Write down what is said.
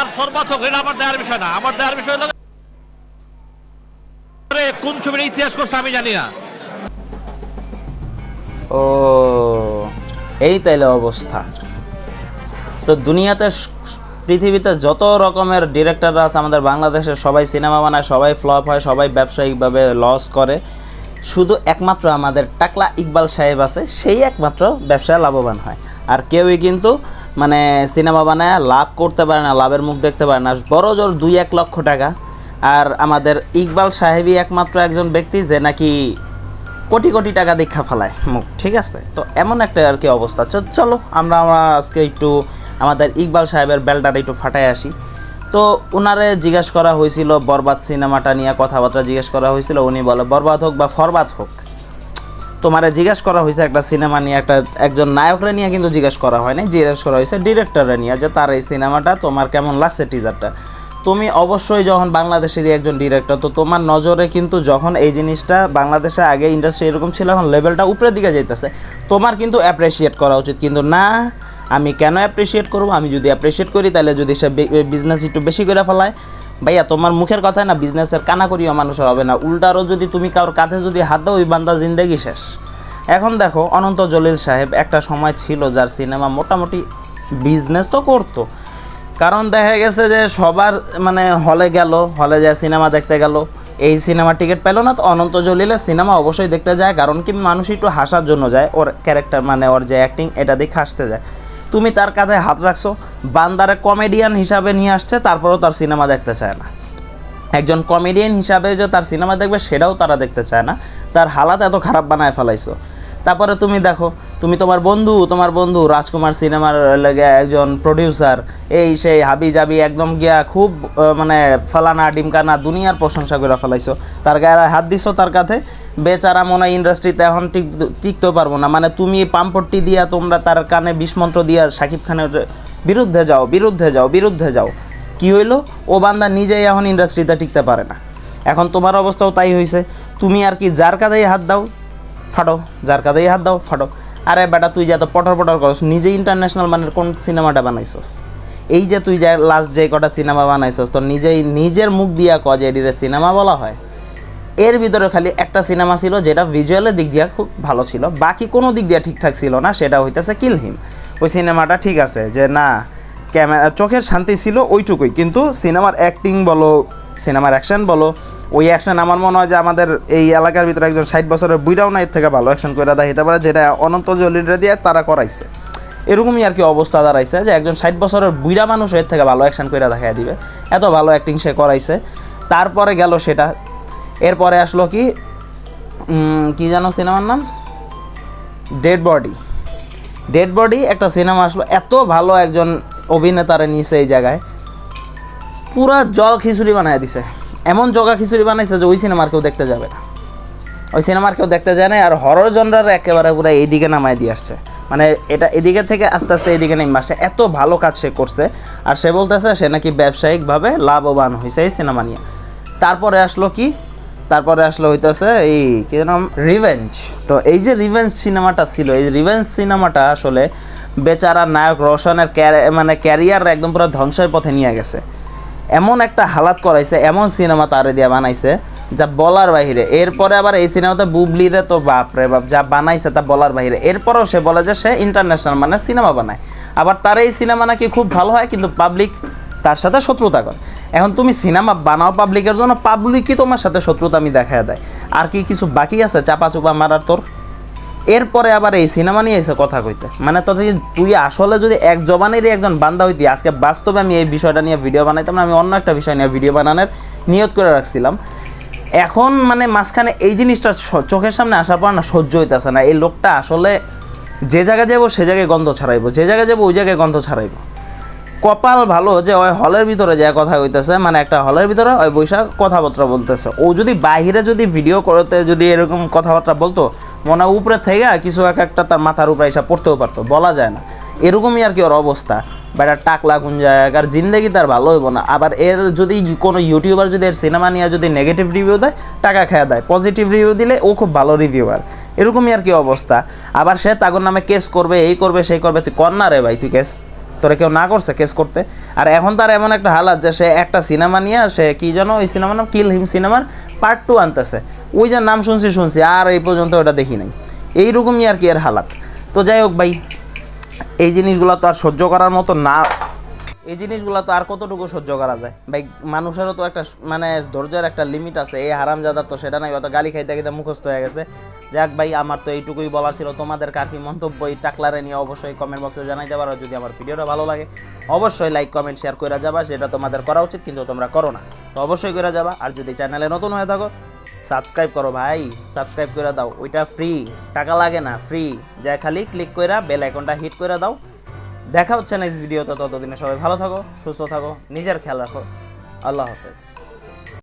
আর এটা আমার দেওয়ার বিষয় না। আমার দেওয়ার বিষয় হলো কোন ছবির ইতিহাস করছে আমি জানি না। ও, এই তাইলে অবস্থা। তো দুনিয়াতে পৃথিবীতে যত রকমের ডিরেক্টররা আছে, আমাদের বাংলাদেশে সবাই সিনেমা বানায়, সবাই ফ্লপ হয়, সবাই ব্যবসায়িকভাবে লস করে। শুধু একমাত্র আমাদের টাকলা ইকবাল সাহেব আছে, সেই একমাত্র ব্যবসায় লাভবান হয়। আর কেউই কিন্তু মানে সিনেমা বানায় লাভ করতে পারে না, লাভের মুখ দেখতে পারে না। বড় জোর দুই এক লক্ষ টাকা। আর আমাদের ইকবাল সাহেবই একমাত্র একজন ব্যক্তি যে নাকি কোটি কোটি টাকা দীক্ষা ফেলায় মুখ, ঠিক আছে? তো এমন একটা আর কি অবস্থা। চলো আমরা আমরা আজকে একটু আমাদের ইকবাল সাহেবের বেলটাটা একটু ফাটাই আসি। তো ওনারে জিজ্ঞেস করা হয়েছিল বরবাদ সিনেমাটা নিয়ে কথাবার্তা জিজ্ঞেস করা হয়েছিল। উনি বলে, বরবাদ হোক বা ফরবাদ হোক তোমারে জিজ্ঞেস করা হয়েছে একটা সিনেমা নিয়ে, একটা একজন নায়করা নিয়ে কিন্তু জিজ্ঞেস করা হয়নি জিজ্ঞেস করা হয়েছে ডিরেক্টরে নিয়ে যে তার এই সিনেমাটা তোমার কেমন লাগছে টিজারটা তুমি অবশ্যই যখন বাংলাদেশেরই একজন ডিরেক্টর, তো তোমার নজরে কিন্তু যখন এই জিনিসটা বাংলাদেশে আগে ইন্ডাস্ট্রি এরকম ছিল, এখন লেভেলটা উপরের দিকে যেতেছে তোমার কিন্তু অ্যাপ্রিসিয়েট করা উচিত, কিন্তু না, আমি কেন অ্যাপ্রিসিয়েট করব? আমি যদি অ্যাপ্রিসিয়েট করি, তাহলে যদি সে বিজনেস একটু বেশি করে ফেলায় ভাইয়া, তোমার মুখের কথায় না বিজনেসের কানা করিও মানুষের হবে না। উল্টারও যদি তুমি কারোর কাঁধে যদি হাত দাও, ওই বান্দা জিন্দেগি শেষ। এখন দেখো, অনন্ত জলিল সাহেব একটা সময় ছিল যার সিনেমা মোটামুটি বিজনেস তো করতো। কারণ দেখা গেছে যে সবার মানে হলে গেল, হলে যায় সিনেমা দেখতে গেল। এই সিনেমা টিকিট পেল না তো অনন্ত জলিলের সিনেমা অবশ্যই দেখতে যায়, কারণ কি মানুষ একটু হাসার জন্য যায়, ওর ক্যারেক্টার মানে ওর যে অ্যাক্টিং এটা দেখে হাসতে যায়। তুমি তার কাঁধে হাত রাখছো, বান্দারে কমেডিয়ান হিসাবে নিয়ে আসছে, তারপরেও তার সিনেমা দেখতে চায় না। একজন কমেডিয়ান হিসাবে যে তার সিনেমা দেখবে, সেটাও তারা দেখতে চায় না। তার হালাত এত খারাপ বানায় ফেলাইছো। তারপরে তুমি দেখো, তুমি তোমার বন্ধু তোমার বন্ধু রাজকুমার সিনেমার লেগে একজন প্রডিউসার এই সেই হাবি জাবি একদম গিয়া খুব মানে ফালানা, ডিমকানা দুনিয়ার প্রশংসা করে ফেলাইছো। তার গায়ে হাত দিছো তার কাছে বেচারা মনে হয় ইন্ডাস্ট্রিতে এখন টিক, টিকতেও পারব না। মানে তুমি পাম্পট্টি দিয়া তোমরা তার কানে বিষমন্ত্র দিয়া সাকিব খানের বিরুদ্ধে যাও বিরুদ্ধে যাও বিরুদ্ধে যাও। কি হইল? ও বান্দা নিজেই এখন ইন্ডাস্ট্রিতে টিকতে পারে না। এখন তোমার অবস্থাও তাই হয়েছে তুমি আর কি যার কাঁধেই হাত দাও ফাটো যার কাঁধেই হাত দাও, ফাটো। আরে বেটা, তুই যা তো পটর পটর করস নিজে ইন্টারন্যাশনাল মানের কোন সিনেমাটা বানাইছস? এই যে তুই যে লাস্ট যে কটা সিনেমা বানাইছস তো নিজেই নিজের মুখ দিয়া ক যে এটিরে সিনেমা বলা হয়। এর ভিতরে খালি একটা সিনেমা ছিল, যেটা ভিজুয়ালের দিক দিয়ে খুব ভালো ছিল, বাকি কোনো দিক দিয়ে ঠিকঠাক ছিল না, সেটা হইতেছে কিলহিম ওই সিনেমাটা ঠিক আছে, যে না ক্যামেরা চোখের শান্তি ছিল ওইটুকুই, কিন্তু সিনেমার অ্যাক্টিং বলো সিনেমার অ্যাকশন বলো ওই অ্যাকশন আমার মনে হয় যে আমাদের এই এলাকার ভিতরে একজন ষাট বছরের বুইরাও না এর থেকে ভালো অ্যাকশন করে দেখাইতে পারে যেটা অনন্ত জলিরে দিয়ে তারা করাইছে। এরকমই আর কি অবস্থা দাঁড়াইছে যে একজন ষাট বছরের বুইরা মানুষ এর থেকে ভালো অ্যাকশন করে দেখাই দিবে। এত ভালো অ্যাক্টিং সে করাইছে। তারপরে গেল সেটা। এরপরে আসলো কি কি জানো সিনেমার নাম? ডেড বডি ডেড বডি একটা সিনেমা আসলো, এত ভালো একজন অভিনেতারা নিয়েছে এই জায়গায়। পুরা জল খিচুড়ি বানায় দিছে। এমন জগা খিচুড়ি বানাইছে যে ওই সিনেমার কেউ দেখতে যাবে না। ওই সিনেমার কেউ দেখতে যায় না আর হরর জনরার একেবারে পুরো এইদিকে নামায় দিয়ে আসছে। মানে এটা এদিকে থেকে আস্তে আস্তে এইদিকে নেমে আসছে। এত ভালো কাজ সে করছে। আর সে বলতেছে সে নাকি ব্যবসায়িকভাবে লাভবান হয়েছে এই সিনেমা নিয়ে। তারপরে আসলো কি? তারপরে আসলো হইতেছে এই কি নাম? রিভেঞ্জ তো এই যে রিভেঞ্জ সিনেমাটা ছিল, এই রিভেঞ্জ সিনেমাটা আসলে বেচারা নায়ক রোশনের মানে ক্যারিয়ার একদম পুরো ধ্বংসের পথে নিয়ে গেছে। এমন একটা হালাত করাইছে, এমন সিনেমা তারে দিয়া বানাইছে, যা বলার বাহিরে। এরপরে আবার এই সিনেমাতে বুবলিরে তো বাপ রে বাপ, যা বানাইছে তা বলার বাহিরে। এরপরেও সে বলে যে সে ইন্টারন্যাশনাল মানে সিনেমা বানায়। আবার তার এই সিনেমা নাকি খুব ভালো হয়, কিন্তু পাবলিক তার সাথে শত্রুতা করে। এখন তুমি সিনেমা বানাও পাবলিকের জন্য পাবলিকই তোমার সাথে শত্রুতা আমি দেখা দেয়। আর কি কিছু বাকি আছে? চাপা চুপা মারার তোর? এরপরে আবার এই সিনেমা নিয়ে এসে কথা কইতে। মানে তো তুই আসলে যদি এক জবানেরই একজন বান্দা হইতি, আজকে বাস্তবে আমি এই বিষয়টা নিয়ে ভিডিও বানাইতাম আমি অন্য একটা বিষয় নিয়ে ভিডিও বানানোর নিয়ত করে রাখছিলাম। এখন মানে মাঝখানে এই জিনিসটা চোখের সামনে আসার পর না সহ্য হইতেছে না। এই লোকটা আসলে যে জায়গায় যাব সে জায়গায় গন্ধ ছাড়াইবো, যে জায়গায় যাব ওই জায়গায় গন্ধ ছাড়াইবো। কপাল ভালো যে ওই হলের ভিতরে যায় কথা কইতেছে মানে একটা হলের ভিতরে ওই বৈশাখ কথাবার্তা বলতেছে। ও যদি বাহিরে যদি ভিডিও করতে যদি এরকম কথাবার্তা বলতো মনে উপরে থেকে কিছু এক একটা তার মাথার উপরে এসে পড়তেও পারতো, বলা যায় না। এরকমই আর কি ওর অবস্থা। বা একটা টাকলা কোন জায়গায় আর জিন্দগি তার ভালো হইব না। আবার এর যদি কোনো ইউটিউবার যদি এর সিনেমা নিয়ে যদি নেগেটিভ রিভিউ দেয়, টাকা খেয়ে দেয়। পজিটিভ রিভিউ দিলে ও খুব ভালো রিভিউয়ার এরকমই আর কি অবস্থা। আবার সে তাগর নামে কেস করবে, এই করবে, সেই করবে, তুই কর না রে ভাই, তুই কেস তোরা কেউ না করছে কেস করতে। আর এখন তার এমন একটা হালাত যে সে একটা সিনেমা নিয়ে, সে কি যেন ওই সিনেমার নাম কিল হিম সিনেমার পার্ট টু আনতেছে। ওই যে নাম শুনছি শুনছি, আর এই পর্যন্ত ওটা দেখি নাই। এইরকমই আর কি এর হালাত। তো যাই হোক ভাই, এই জিনিসগুলো তো আর সহ্য করার মতো না, এই জিনিসগুলো তো আর কতটুকু সহ্য করা যায়? ভাই, মানুষেরও তো একটা মানে ধৈর্যের একটা লিমিট আছে। এই হারামজাদার তো সেটা নাই, অত গালি খাইতে খাইতে মুখস্থ হয়ে গেছে। যাক ভাই, আমার তো এইটুকুই বলার ছিল। তোমাদের কার কি মন্তব্য এই টাকলারে নিয়ে অবশ্যই কমেন্ট বক্সে জানাইতে পারো। যদি আমার ভিডিওটা ভালো লাগে, অবশ্যই লাইক কমেন্ট শেয়ার করে যাবা। সেটা তোমাদের করা উচিত, কিন্তু তোমরা করো না। তো অবশ্যই করে যাবা। আর যদি চ্যানেলে নতুন হয়ে থাকো সাবস্ক্রাইব করো ভাই। সাবস্ক্রাইব করে দাও, ওইটা ফ্রি টাকা লাগে না ফ্রি যা খালি ক্লিক করে বেল আইকনটা হিট করে দাও। দেখা হচ্ছে নেক্সট ভিডিওতে ততদিনে সবাই ভালো থাকো, সুস্থ থাকো, নিজের খেয়াল রাখো। আল্লাহ হাফেজ।